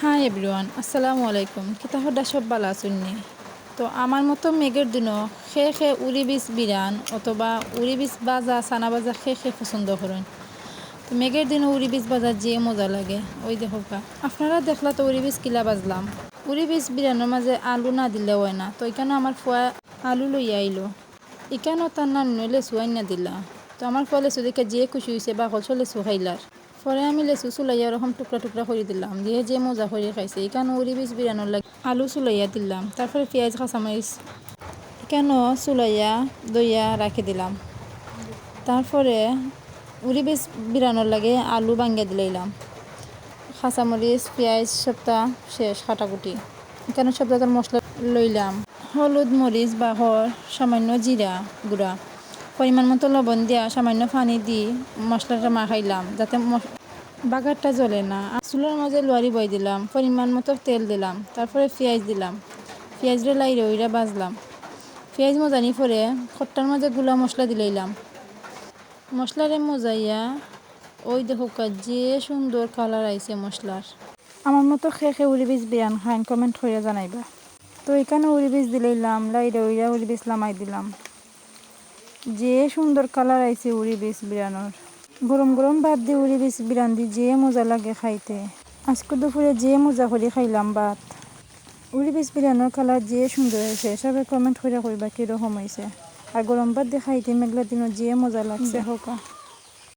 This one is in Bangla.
হাই এভরিওয়ান আসসালামু আলাইকুম কিতা হডা সব বালা আছুননি তো আমার মতো মেঘের দিনও খে খে উড়ি বীজ বিরান অথবা উড়ি বীজ বাজা সানা বাজা খে খে পছন্দ করেন তো মেঘের দিনও উড়ি বীজ বাজা যে মজা লাগে ওই দেখো কা আপনারা দেখলা তো উড়ি বীজ কিলা বাজলাম উড়ি বীজ বিরানোর মাঝে আলু না দিলে হয় না তো এখানে আমার ফুয়া আলু লইয়া আইলো এখানেও তার না নইলে সুয়াই না দিলা তো আমার ফুয়া লেসু দেখে যে খুশি হয়েছে বা হলছ লেসু খাইলার পরে আমি লেসু চুলাইয়া ওরকম টুকরা টুকরা করে দিলাম। দিয়ে যে মজা করে খাইছে এখানে উড়ি বীজ বিরানোর লাগে আলু চুলাইয়া দিলাম। তারপরে পেঁয়াজ কাঁচামরিচ কেন চুলাইয়া, দইয়া রাখি দিলাম। তারপরে উড়ি বীজ বিরানোর লাগে আলু ভাঙ্গিয়া দিলাইলাম। কাঁচামরিচ পেঁয়াজ, সবটা শেষ, কাটাকুটি। এখানে সব জায়গার মশলা লইলাম। হলুদ মরিচ বাহর সামান্য জিরা গুঁড়া। পরিমাণ মতো লবণ দিয়া সামান্য পানি দি মশলাটা মাখাইলাম, যাতে বাগারটা জ্বলে না। চুলার মাঝে লোয়ারি বই দিলাম, পরিমাণ মতো তেল দিলাম, তারপরে পেঁয়াজ দিলাম। পেঁয়াজরে লাইরে ওইরা বাজলাম পেঁয়াজ মজানি পরে খট্টার মাঝে গুলা মশলা দিলাইলাম মশলারে মজাইয়া ওই দেখো যে সুন্দর কালার আইছে মশলার। আমার মতো খেয়ে খেয়ে বীজ বিয়ান খান কমেন্ট হইয়া জানাইবা। তো এখানে উড়ি বীজ দিলাইলাম, লাইরে উড়ি বীজ লামাই দিলাম। যে সুন্দর কালার আইছে উড়ি বীজ বিরানোর গরম গরম ভাত দিয়ে উড়ি বেশ বিরান দি যে মজা লাগে খাইতে। আজকে দুপুরে যে মজা করে খাইলাম ভাত। উড়ি বেশ বিরানোর কালার যে সুন্দর হয়েছে, সবাই কমেন্ট করে কইবা কীরকম হয়েছে আর গরম ভাত দিয়ে খাইতে মেঘলা দিনও যে মজা লাগছে। হোকা